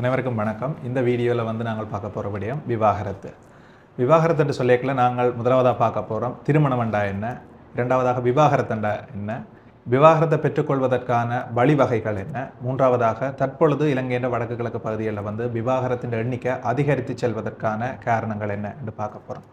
அனைவருக்கும் வணக்கம். இந்த வீடியோவில் வந்து நாங்கள் பார்க்க போகிற விடயம் விவாகரத்து. விவாகரத்து என்று சொல்லியக்கில் நாங்கள் முதலாவதாக பார்க்க போகிறோம் திருமணமண்டா என்ன? இரண்டாவதாக விவாகரத்தண்டா என்ன? விவாகரத்தை பெற்றுக்கொள்வதற்கான வழிவகைகள் என்ன? மூன்றாவதாக தற்பொழுது இலங்கையின் வடக்கு கிழக்கு பகுதிகளில் வந்து விவாகரத்தின் எண்ணிக்கை அதிகரித்து செல்வதற்கான காரணங்கள் என்ன என்று பார்க்க போகிறோம்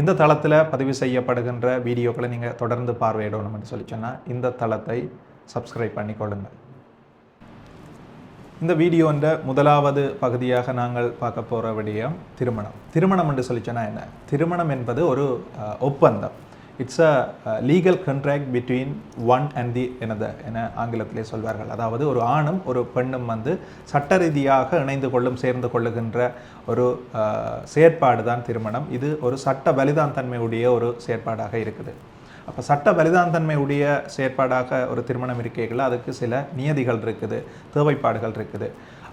இந்த தளத்தில் பதிவு செய்யப்படுகின்ற வீடியோக்களை நீங்கள் தொடர்ந்து பார்வையிடணும் என்று சொல்லி சொன்னால் இந்த தளத்தை சப்ஸ்கிரைப் பண்ணிக்கொள்ளுங்கள். இந்த வீடியோன்ற முதலாவது பகுதியாக நாங்கள் பார்க்க போகிற விடயம் திருமணம். திருமணம் என்று சொல்லிச்சோன்னா என்ன? திருமணம் என்பது ஒரு ஒப்பந்தம். It's a legal contract between one and the எனது என ஆங்கிலத்திலே சொல்வார்கள். அதாவது ஒரு ஆணும் ஒரு பெண்ணும் வந்து சட்ட ரீதியாக இணைந்து கொள்ளும் சேர்ந்து கொள்ளுகின்ற ஒரு செயற்பாடு தான் திருமணம். இது ஒரு சட்ட பலிதான் தன்மையுடைய ஒரு செயற்பாடாக இருக்குது. அப்போ சட்ட பலிதான்தன்மையுடைய செயற்பாடாக ஒரு திருமணம் இருக்கைகள் அதுக்கு சில நியதிகள் இருக்குது தேவைப்பாடுகள் இருக்குது.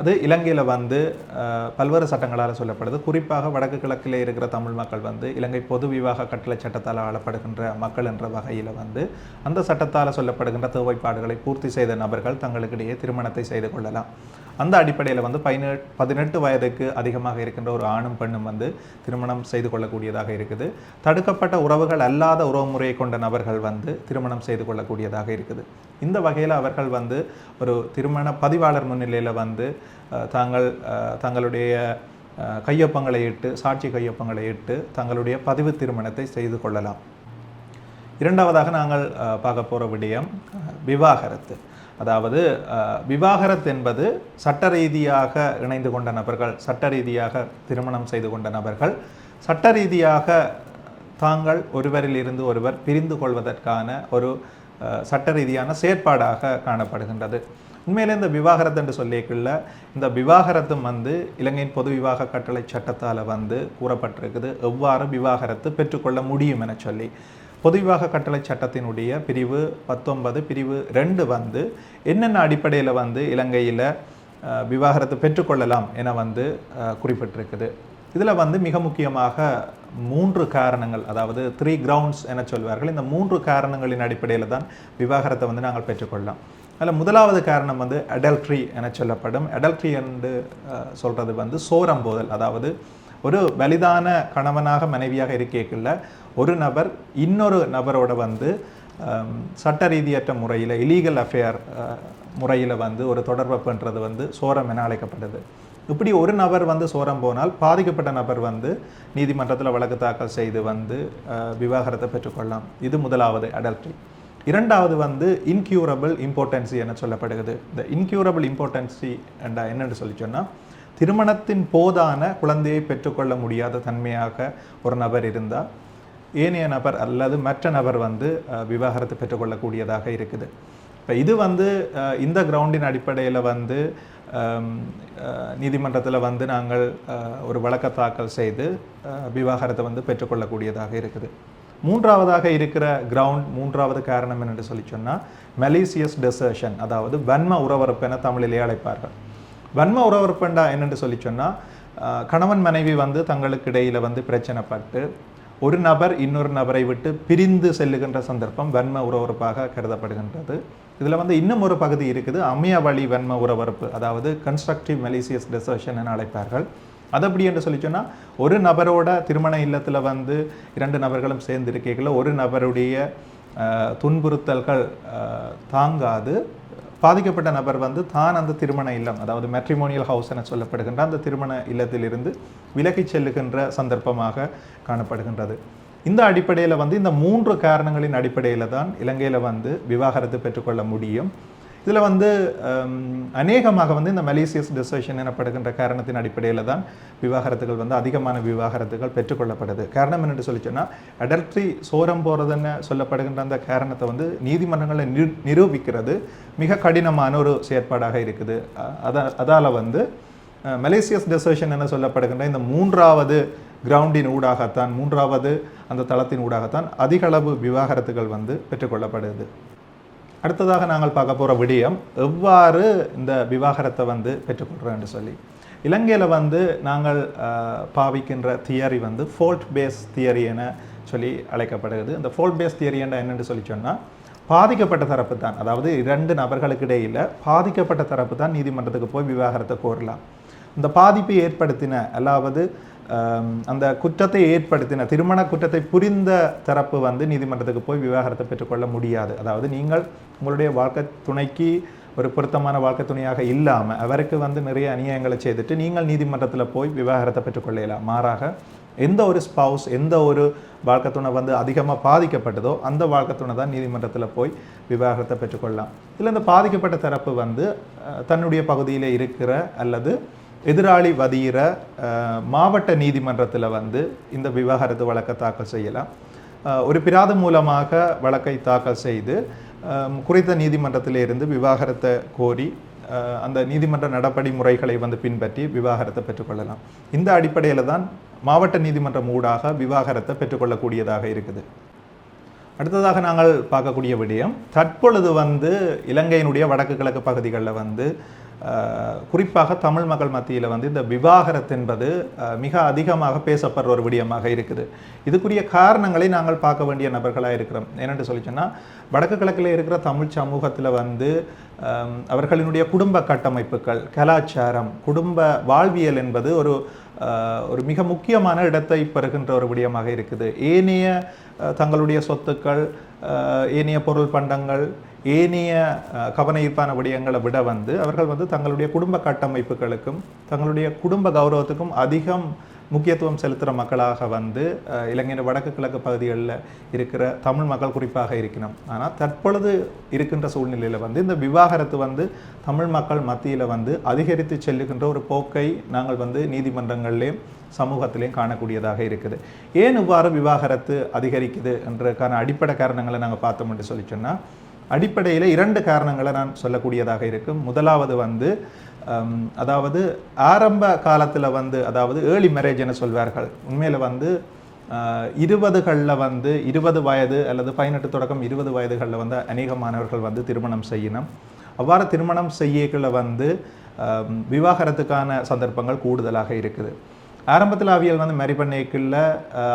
அது இலங்கையில் வந்து பல்வேறு சட்டங்களால் சொல்லப்படுது. குறிப்பாக வடக்கு கிழக்கில் இருக்கிற தமிழ் மக்கள் வந்து இலங்கை பொது விவாக கட்டளை சட்டத்தால் ஆளப்படுகின்ற மக்கள் என்ற வகையில் வந்து அந்த சட்டத்தால் சொல்லப்படுகின்ற தேவைப்பாடுகளை பூர்த்தி செய்த நபர்கள் தங்களுக்கிடையே திருமணத்தை செய்து கொள்ளலாம். அந்த அடிப்படையில் வந்து பதினெட்டு பதினெட்டு வயதுக்கு அதிகமாக இருக்கின்ற ஒரு ஆணும் பெண்ணும் வந்து திருமணம் செய்து கொள்ளக்கூடியதாக இருக்குது. தடுக்கப்பட்ட உறவுகள் அல்லாத உறவுமுறையை கொண்ட நபர்கள் வந்து திருமணம் செய்து கொள்ளக்கூடியதாக இருக்குது. இந்த வகையில் அவர்கள் வந்து ஒரு திருமண பதிவாளர் முன்னிலையில் வந்து தாங்கள் அஹ், தங்களுடைய அஹ், கையொப்பங்களை இட்டு சாட்சி கையொப்பங்களை இட்டு தங்களுடைய பதிவு திருமணத்தை செய்து கொள்ளலாம். இரண்டாவதாக நாங்கள் அஹ், பார்க்க போகிற விடயம் விவாகரத்து. அதாவது அஹ், விவாகரத்து என்பது சட்ட ரீதியாக இணைந்து கொண்ட நபர்கள் சட்ட ரீதியாக திருமணம் செய்து கொண்ட நபர்கள் சட்ட ரீதியாக தாங்கள் ஒருவரில் இருந்து ஒருவர் பிரிந்து கொள்வதற்கான ஒரு அஹ், சட்ட ரீதியான செயற்பாடாக காணப்படுகின்றது. உண்மையிலே இந்த விவாகரத்து என்று சொல்லிக்குள்ள இந்த விவாகரத்தும் வந்து இலங்கையின் பொது விவாக கட்டளை சட்டத்தால் வந்து கூறப்பட்டிருக்குது. எவ்வாறு விவாகரத்து பெற்றுக்கொள்ள முடியும் என சொல்லி. பொது விவாக கட்டளை சட்டத்தினுடைய பிரிவு பத்தொன்பது பிரிவு ரெண்டு வந்து என்னென்ன அடிப்படையில் வந்து இலங்கையில் விவாகரத்து பெற்றுக்கொள்ளலாம் என வந்து குறிப்பிட்டிருக்குது. இதில் வந்து மிக முக்கியமாக மூன்று காரணங்கள் அதாவது த்ரீ கிரவுண்ட்ஸ் என சொல்வார்கள். இந்த மூன்று காரணங்களின் அடிப்படையில் தான் விவாகரத்தை வந்து நாங்கள் பெற்றுக்கொள்ளலாம். அதில் முதலாவது காரணம் வந்து அடல்ட்ரி என சொல்லப்படும். அடல்ட்ரி என்று சொல்கிறது வந்து சோரம் போதல். அதாவது ஒரு வலிதான கணவனாக மனைவியாக இருக்கேக்குள்ள ஒரு நபர் இன்னொரு நபரோட வந்து சட்ட ரீதியற்ற முறையில் இலீகல் அஃபேர் முறையில் வந்து ஒரு தொடர்பை பண்ணுறது வந்து சோரம் என அழைக்கப்படுது இப்படி ஒரு நபர் வந்து சோரம் போனால் பாதிக்கப்பட்ட நபர் வந்து நீதிமன்றத்தில் வழக்கு தாக்கல் செய்து வந்து விவாகரத்தை பெற்றுக்கொள்ளலாம். இது முதலாவது அடல்ட்ரி இரண்டாவது வந்து இன்க்யூரபிள் இம்பார்ட்டன்சி என சொல்லப்படுகிறது. இந்த இன்க்யூரபிள் இம்பார்ட்டன்சி என்ற என்னென்னு சொல்லி சொன்னால் திருமணத்தின் போதான குழந்தையை பெற்றுக்கொள்ள முடியாத தன்மையாக ஒரு நபர் இருந்தால் ஏனைய நபர் அல்லது மற்ற நபர் வந்து விவாகரத்தை விவாகரத்து பெற்றுக்கொள்ளக்கூடியதாக இருக்குது. இப்போ இது வந்து இந்த கிரவுண்டின் அடிப்படையில் வந்து நீதிமன்றத்தில் வந்து நாங்கள் ஒரு வழக்க தாக்கல் செய்து விவாகரத்தை வந்து பெற்றுக்கொள்ளக்கூடியதாக இருக்குது. மூன்றாவதாக இருக்கிற கிரவுண்ட் மூன்றாவது காரணம் என்னென்று சொல்லி சொன்னால் மெலீசியஸ் டெசர்ஷன் அதாவது வன்ம உறவரப்பு என தமிழிலே அழைப்பார்கள். வன்ம உறவரப்புண்டா என்னென்று சொல்லி சொன்னால் கணவன் மனைவி வந்து தங்களுக்கு இடையில் வந்து பிரச்சனைப்பட்டு ஒரு நபர் இன்னொரு நபரை விட்டு பிரிந்து செல்லுகின்ற சந்தர்ப்பம் வன்ம உறவரப்பாக கருதப்படுகின்றது. இதில் வந்து இன்னும் ஒரு பகுதி இருக்குது அமைய வழி வன்ம உறவரப்பு அதாவது கன்ஸ்ட்ரக்டிவ் மெலிசியஸ் டெசர்ஷன் என அழைப்பார்கள். அது அப்படி என்று சொல்லி சொன்னால் ஒரு நபரோட திருமண இல்லத்தில் வந்து இரண்டு நபர்களும் சேர்ந்து இருக்கைகளில் ஒரு நபருடைய துன்புறுத்தல்கள் தாங்காது. பாதிக்கப்பட்ட நபர் வந்து தான் அந்த திருமண இல்லம் அதாவது மெட்ரிமோனியல் ஹவுஸ் என சொல்லப்படுகின்ற அந்த திருமண இல்லத்திலிருந்து விலகிச் செல்லுகின்ற சந்தர்ப்பமாக காணப்படுகின்றது. இந்த அடிப்படையில் வந்து இந்த மூன்று காரணங்களின் அடிப்படையில் தான் இலங்கையில் வந்து விவாகரத்து பெற்றுக்கொள்ள முடியும். இதில் வந்து அநேகமாக வந்து இந்த மலேசியஸ் டெசிஷன் எனப்படுகின்ற காரணத்தின் அடிப்படையில் தான் விவாகரத்துகள் வந்து அதிகமான விவாகரத்துகள் பெற்றுக்கொள்ளப்படுது. காரணம் என்னென்னு சொல்லி சொன்னால் அடல்ட்ரி சோரம் போகிறதுன்னு சொல்லப்படுகின்ற அந்த காரணத்தை வந்து நீதிமன்றங்களை நிரு நிரூபிக்கிறது மிக கடினமான ஒரு செயற்பாடாக இருக்குது. அதான் அதால் வந்து மலேசியஸ் டெசிஷன் என சொல்லப்படுகின்ற இந்த மூன்றாவது கிரவுண்டின் ஊடாகத்தான் மூன்றாவது அந்த தளத்தின் ஊடாகத்தான் அதிகளவு விவாகரத்துகள் வந்து பெற்றுக்கொள்ளப்படுது. அடுத்ததாக நாங்கள் பார்க்க போகிற விடயம் எவ்வாறு இந்த விவாகரத்தை வந்து பெற்றுக்கொள்கிறோம்னு சொல்லி. இலங்கையில் வந்து நாங்கள் பாவிக்கின்ற தியரி வந்து ஃபோல்ட் பேஸ் தியரி என சொல்லி அழைக்கப்படுகிறது. இந்த ஃபோல்ட் பேஸ் தியரி என்ன என்னென்னு சொல்லி சொன்னால் பாதிக்கப்பட்ட தரப்பு தான். அதாவது இரண்டு நபர்களுக்கு இடையில் பாதிக்கப்பட்ட தரப்பு தான் நீதிமன்றத்துக்கு போய் விவாகரத்தை கோரலாம். இந்த பாதிப்பை ஏற்படுத்தின அதாவது அந்த குற்றத்தை ஏற்படுத்தின திருமண குற்றத்தை புரிந்த தரப்பு வந்து நீதிமன்றத்துக்கு போய் விவாகரத்தை பெற்றுக்கொள்ள முடியாது. அதாவது நீங்கள் உங்களுடைய வாழ்க்கை துணைக்கு ஒரு பொருத்தமான வாழ்க்கை துணையாக இல்லாமல் அவருக்கு வந்து நிறைய அநியாயங்களை செய்துட்டு நீங்கள் நீதிமன்றத்தில் போய் விவாகரத்தை பெற்றுக்கொள்ளலாம். மாறாக எந்த ஒரு ஸ்பவுஸ் எந்த ஒரு வாழ்க்கை துணை வந்து அதிகமாக பாதிக்கப்பட்டதோ அந்த வாழ்க்கை துணை தான் நீதிமன்றத்தில் போய் விவாகரத்தை பெற்றுக்கொள்ளலாம். இதில் இந்த பாதிக்கப்பட்ட தரப்பு வந்து தன்னுடைய பகுதியில் இருக்கிற அல்லது எதிராளி வதியிற மாவட்ட நீதிமன்றத்தில் வந்து இந்த விவாகரத்து வழக்கை தாக்கல் செய்யலாம். ஒரு பிராது மூலமாக வழக்கை தாக்கல் செய்து குறித்த நீதிமன்றத்தில் இருந்து விவாகரத்தை கோரி அந்த நீதிமன்ற நடப்படி முறைகளை வந்து பின்பற்றி விவாகரத்தை பெற்றுக்கொள்ளலாம் இந்த அடிப்படையில் தான் மாவட்ட நீதிமன்றம் ஊடாக விவாகரத்தை பெற்றுக்கொள்ளக்கூடியதாக இருக்குது. அடுத்ததாக நாங்கள் பார்க்கக்கூடிய விடயம் தற்பொழுது வந்து இலங்கையினுடைய வடக்கு கிழக்கு பகுதிகளில் வந்து குறிப்பாக தமிழ் மக்கள் மத்தியில் வந்து இந்த விவாகரத்து என்பது மிக அதிகமாக பேசப்படுற ஒரு விடயமாக இருக்குது. இதுக்குரிய காரணங்களை நாங்கள் பார்க்க வேண்டிய நபர்களாக இருக்கிறோம். என்னென்று சொல்லி சொன்னால் வடக்கு கிழக்கில் இருக்கிற தமிழ் சமூகத்தில் வந்து அவர்களினுடைய குடும்ப கட்டமைப்புகள் கலாச்சாரம் குடும்ப வாழ்வியல் என்பது ஒரு ஒரு மிக முக்கியமான இடத்தை பெறுகின்ற ஒரு விடயமாக இருக்குது. ஏனைய தங்களுடைய சொத்துக்கள் ஏனைய பொருள் பண்டங்கள் ஏனைய கவனஈர்ப்பான விடயங்களை விட வந்து அவர்கள் வந்து தங்களுடைய குடும்ப கட்டமைப்புகளுக்கும் தங்களுடைய குடும்ப கௌரவத்துக்கும் அதிகம் முக்கியத்துவம் செலுத்துகிற மக்களாக வந்து இலங்கையின் வடக்கு கிழக்கு பகுதிகளில் இருக்கிற தமிழ் மக்கள் குறிப்பாக இருக்கணும் ஆனால் தற்பொழுது இருக்கின்ற சூழ்நிலையில் வந்து இந்த விவாகரத்து வந்து தமிழ் மக்கள் மத்தியில் வந்து அதிகரித்து செல்லுகின்ற ஒரு போக்கை நாங்கள் வந்து நீதிமன்றங்கள்லேயும் சமூகத்திலையும் காணக்கூடியதாக இருக்குது. ஏன் இவ்வாறு விவாகரத்து அதிகரிக்குது என்றதுக்கான அடிப்படை காரணங்களை நாங்கள் பார்த்தோம் என்று சொல்லி சொன்னால் அடிப்படையில் இரண்டு காரணங்களை நான் சொல்லக்கூடியதாக இருக்கும். முதலாவது வந்து அதாவது ஆரம்ப காலத்தில் வந்து அதாவது ஏர்லி மேரேஜ் என சொல்வார்கள். உண்மையில் வந்து இருபதுகளில் வந்து இருபது வயது அல்லது பதினெட்டு தொடக்கம் இருபது வயதுகளில் வந்து அநேக மாணவர்கள் வந்து திருமணம் செய்யணும். அவ்வாறு திருமணம் செய்யக்குள்ள வந்து விவாகரத்துக்கான சந்தர்ப்பங்கள் கூடுதலாக இருக்குது. ஆரம்பத்தில் அவியல் வந்து மேரி பண்ணைக்குள்ள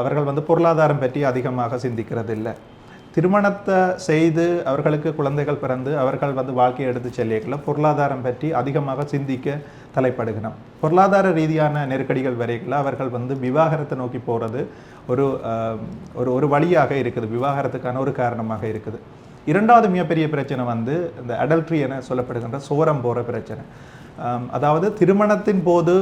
அவர்கள் வந்து பொருளாதாரம் பற்றி அதிகமாக சிந்திக்கிறது இல்லை திருமணத்தை செய்து அவர்களுக்கு குழந்தைகள் பிறந்து அவர்கள் வந்து வாழ்க்கையை எடுத்து செல்லியக்கல பொருளாதாரம் பற்றி அதிகமாக சிந்திக்க தலைப்படுகிறோம் பொருளாதார ரீதியான நெருக்கடிகள் வரைக்கல அவர்கள் வந்து விவாகரத்தை நோக்கி போகிறது ஒரு ஒரு ஒரு வழியாக இருக்குது விவாகரத்துக்கான ஒரு காரணமாக இருக்குது. இரண்டாவது மிகப்பெரிய பிரச்சனை வந்து இந்த அடல்ட்ரி என சொல்லப்படுகின்ற சோரம் போகிற பிரச்சனை. அதாவது திருமணத்தின் போது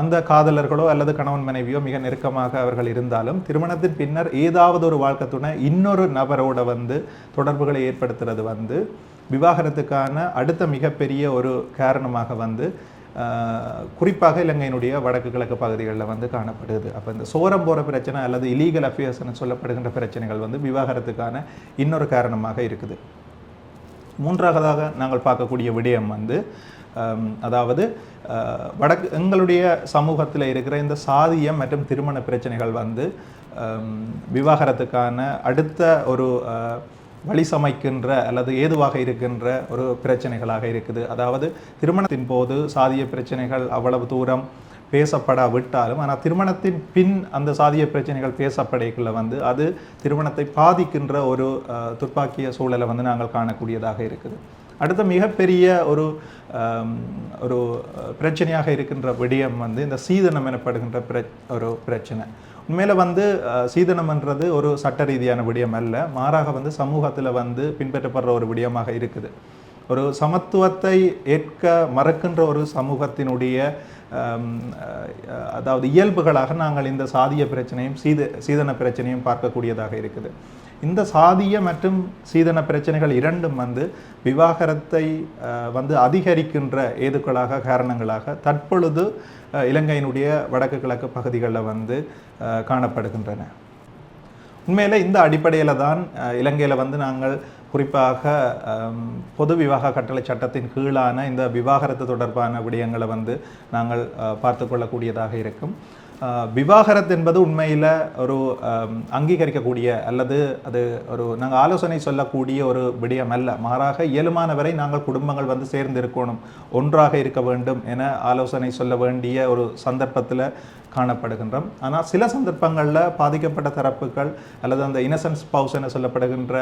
அந்த காதலர்களோ அல்லது கணவன் மனைவியோ மிக நெருக்கமாக அவர்கள் இருந்தாலும் திருமணத்தின் பின்னர் ஏதாவது ஒரு வாழ்க்கை துணை இன்னொரு நபரோட வந்து தொடர்புகளை ஏற்படுத்துறது வந்து விவாகரத்துக்கான அடுத்த மிகப்பெரிய ஒரு காரணமாக வந்து குறிப்பாக இலங்கையினுடைய வடக்கு கிழக்கு பகுதிகளில் வந்து காணப்படுது. அப்போ இந்த சோரம் போகிற பிரச்சனை அல்லது இலீகல் அஃபேர்ஸ்னு சொல்லப்படுகின்ற பிரச்சனைகள் வந்து விவாகரத்துக்கான இன்னொரு காரணமாக இருக்குது. மூன்றாவதாக நாங்கள் பார்க்கக்கூடிய விடயம் வந்து அதாவது வடக்கு எங்களுடைய சமூகத்தில் இருக்கிற இந்த சாதியம் மற்றும் திருமண பிரச்சனைகள் வந்து விவாகரத்துக்கான அடுத்த ஒரு வழி சமைக்கின்ற அல்லது ஏதுவாக இருக்கின்ற ஒரு பிரச்சனைகளாக இருக்குது. அதாவது திருமணத்தின் போது சாதிய பிரச்சனைகள் அவ்வளவு தூரம் பேசப்படாவிட்டாலும் ஆனால் திருமணத்தின் பின் அந்த சாதிய பிரச்சனைகள் பேசப்படைக்குள்ள வந்து அது திருமணத்தை பாதிக்கின்ற ஒரு துப்பாக்கிய சூழலை வந்து நாங்கள் காணக்கூடியதாக இருக்குது. அடுத்த மிகப்பெரிய ஒரு ஒரு பிரச்சனையாக இருக்கின்ற விடயம் வந்து இந்த சீதனம் எனப்படுகின்ற பிர ஒரு பிரச்சனை. உண்மையில் வந்து சீதனம்ன்றது ஒரு சட்ட ரீதியான விடயம் அல்ல. மாறாக வந்து சமூகத்தில் வந்து பின்பற்றப்படுற ஒரு விடயமாக இருக்குது. ஒரு சமத்துவத்தை ஏற்க மறக்கின்ற ஒரு சமூகத்தினுடைய அதாவது இயல்புகளாக நாங்கள் இந்த சாதிய பிரச்சனையும் சீத சீதன பிரச்சனையும் பார்க்கக்கூடியதாக இருக்குது. இந்த சாதிய மற்றும் சீதன பிரச்சனைகள் இரண்டும் வந்து விவாகரத்தை வந்து அதிகரிக்கின்ற ஏதுக்களாக காரணங்களாக தற்பொழுது இலங்கையினுடைய வடக்கு கிழக்கு பகுதிகளில் வந்து காணப்படுகின்றன. உண்மையில் இந்த அடிப்படையில் தான் இலங்கையில் வந்து நாங்கள் குறிப்பாக பொது விவாக கட்டளை சட்டத்தின் கீழான இந்த விவாகரத்து தொடர்பான விடயங்களை வந்து நாங்கள் பார்த்து கொள்ளக்கூடியதாக இருக்கும். விவாகரத்து என்பது உண்மையில் ஒரு அங்கீகரிக்கக்கூடிய அல்லது அது ஒரு நாங்கள் ஆலோசனை சொல்லக்கூடிய ஒரு விடயம் அல்ல மாறாக இயலுமான வரை நாங்கள் குடும்பங்கள் வந்து சேர்ந்து இருக்கணும் ஒன்றாக இருக்க வேண்டும் என ஆலோசனை சொல்ல வேண்டிய ஒரு சந்தர்ப்பத்தில் காணப்படுகின்றோம். ஆனால் சில சந்தர்ப்பங்களில் பாதிக்கப்பட்ட தரப்புகள் அல்லது அந்த இன்னசென்ஸ் பவுஸ் என சொல்லப்படுகின்ற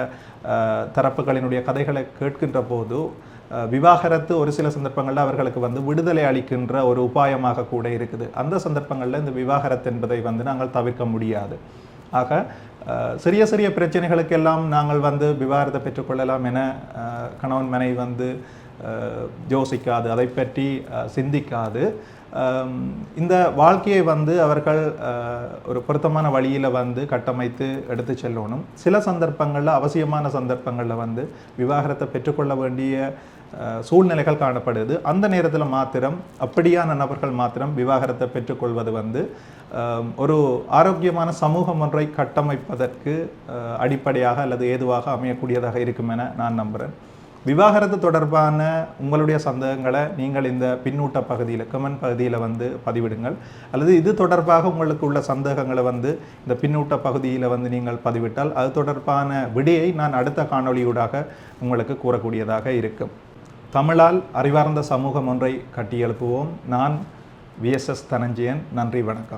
தரப்புகளினுடைய கதைகளை கேட்கின்ற போது விவாகரத்து ஒரு சில சந்தர்ப்பங்களில் அவர்களுக்கு வந்து விடுதலை அளிக்கின்ற ஒரு உபாயமாக கூட இருக்குது. அந்த சந்தர்ப்பங்களில் இந்த விவாகரத்து என்பதை வந்து நாங்கள் தவிர்க்க முடியாது. ஆக சிறிய சிறிய பிரச்சனைகளுக்கெல்லாம் நாங்கள் வந்து விவாகரத்தை பெற்றுக்கொள்ளலாம் என கணவன் மனைவி வந்து யோசிக்காது. அதை பற்றி சிந்திக்காது. இந்த வாழ்க்கையை வந்து அவர்கள் ஒரு பொருத்தமான வழியில் வந்து கட்டமைத்து எடுத்து செல்லணும். சில சந்தர்ப்பங்களில் அவசியமான சந்தர்ப்பங்களில் வந்து விவாகரத்தை பெற்றுக்கொள்ள வேண்டிய சூழ்நிலைகள் காணப்படுது. அந்த நேரத்தில் மாத்திரம் அப்படியான நபர்கள் மாத்திரம் விவாகரத்தை பெற்றுக்கொள்வது வந்து ஒரு ஆரோக்கியமான சமூகம் ஒன்றை கட்டமைப்பதற்கு அடிப்படையாக அல்லது ஏதுவாக அமையக்கூடியதாக இருக்கும் என நான் நம்புகிறேன் விவாகரத்து தொடர்பான உங்களுடைய சந்தேகங்களை நீங்கள் இந்த பின்னூட்ட பகுதியில் கமெண்ட் பகுதியில் வந்து பதிவிடுங்கள். அல்லது இது தொடர்பாக உங்களுக்கு உள்ள சந்தேகங்களை வந்து இந்த பின்னூட்ட பகுதியில் வந்து நீங்கள் பதிவிட்டால் அது தொடர்பான விடையை நான் அடுத்த காணொளியூடாக உங்களுக்கு கூறக்கூடியதாக இருக்கும். தமிழால் அறிவார்ந்த சமூகம் ஒன்றை கட்டியெழுப்புவோம். நான் விஎஸ்எஸ் தனஞ்சயன். நன்றி வணக்கம்.